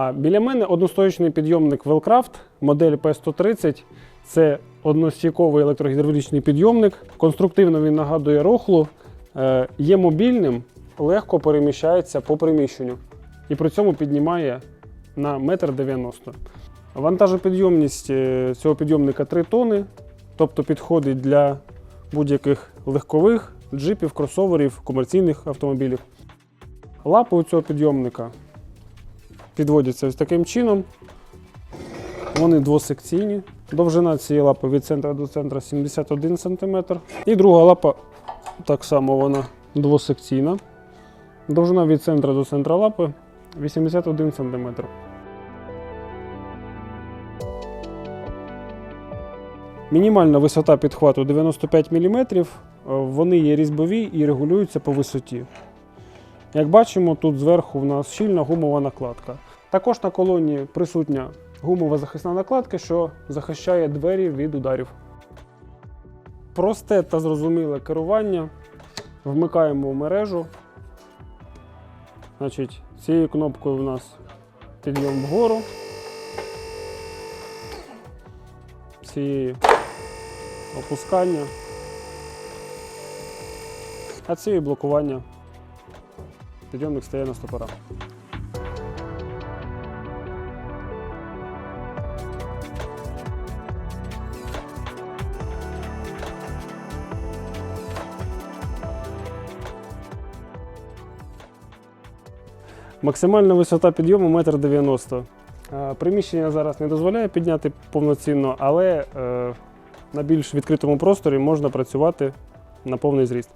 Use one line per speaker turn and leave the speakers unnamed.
А біля мене одностоячний підйомник Wellcraft, модель P130. Це одностійковий електрогідравлічний підйомник. Конструктивно він нагадує рохлу, е, є мобільним, легко переміщається по приміщенню і при цьому піднімає на 1,90 м. Вантажопідйомність е, цього підйомника 3 тони, тобто підходить для будь-яких легкових джипів, кросоверів, комерційних автомобілів. Лапи у цього підйомника підводяться ось таким чином. Вони двосекційні. Довжина цієї лапи від центра до центра 71 см. І друга лапа так само вона двосекційна. Довжина від центра до центра лапи 81 см. Мінімальна висота підхвату 95 мм. Вони є різьбові і регулюються по висоті. Як бачимо, тут зверху в нас щільна гумова накладка. Також на колоні присутня гумова захисна накладка, що захищає двері від ударів. Просте та зрозуміле керування. Вмикаємо в мережу. Значить, цією кнопкою у нас підйом вгору. Цією опускання. А цією блокування. Підйомник стає на стопора. Максимальна висота підйому 1,90 м. Е, Приміщення зараз не дозволяє підняти повноцінно, але е, на більш відкритому просторі можна працювати на повний зріст.